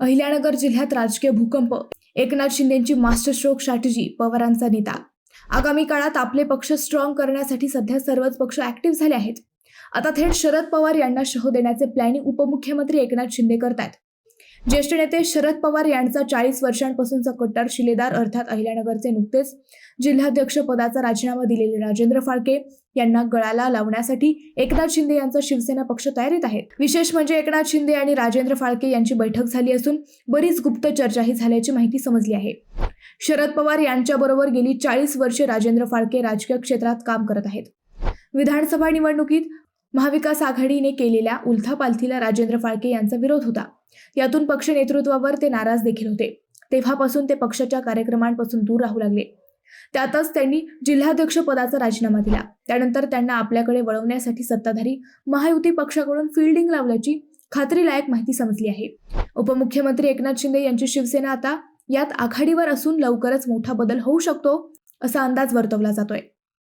अहिल्यानगर जिल्ह्यात राजकीय भूकंप. एकनाथ शिंदेची मास्टर स्ट्रोक स्ट्रॅटेजी पवारांचा नेता. आगामी काळात आपले पक्ष स्ट्रॉंग करण्यासाठी सध्या सर्वच पक्ष ऍक्टिव्ह झाले आहेत. आता थेट शरद पवार यांना शह देण्याचे प्लॅनिंग उपमुख्यमंत्री एकनाथ शिंदे करतात ज्येष्ठ नेते शरद पवार यांचा चाळीस वर्षांपासूनचा कट्टर शिलेदार अर्थात अहिल्यानगरचे नुकतेच जिल्हाध्यक्ष पदाचा राजीनामा दिलेले राजेंद्र फाळके यांना गळाला लावण्यासाठी एकनाथ शिंदे यांचा शिवसेना पक्ष तयारीत आहे. विशेष म्हणजे एकनाथ शिंदे आणि राजेंद्र फाळके यांची बैठक झाली असून बरीच गुप्त चर्चाही झाल्याची माहिती समजली आहे. शरद पवार यांच्याबरोबर गेली चाळीस वर्षे राजेंद्र फाळके राजकीय क्षेत्रात काम करत आहेत. विधानसभा निवडणुकीत महाविकास आघाडीने केलेल्या उलथापालथीला राजेंद्र फाळके यांचा विरोध होता. यातून पक्ष नेतृत्वावर ते नाराज देखील होते. तेव्हापासून ते पक्षाच्या कार्यक्रमांपासून दूर राहू लागले. त्यातच त्यांनी जिल्हाध्यक्ष पदाचा राजीनामा दिला. त्यानंतर त्यांना आपल्याकडे वळवण्यासाठी सत्ताधारी महायुती पक्षाकडून फिल्डिंग लावल्याची खात्रीलायक माहिती समजली आहे. उपमुख्यमंत्री एकनाथ शिंदे यांची शिवसेना आता यात आघाडीवर असून लवकरच मोठा बदल होऊ शकतो असा अंदाज वर्तवला जातोय.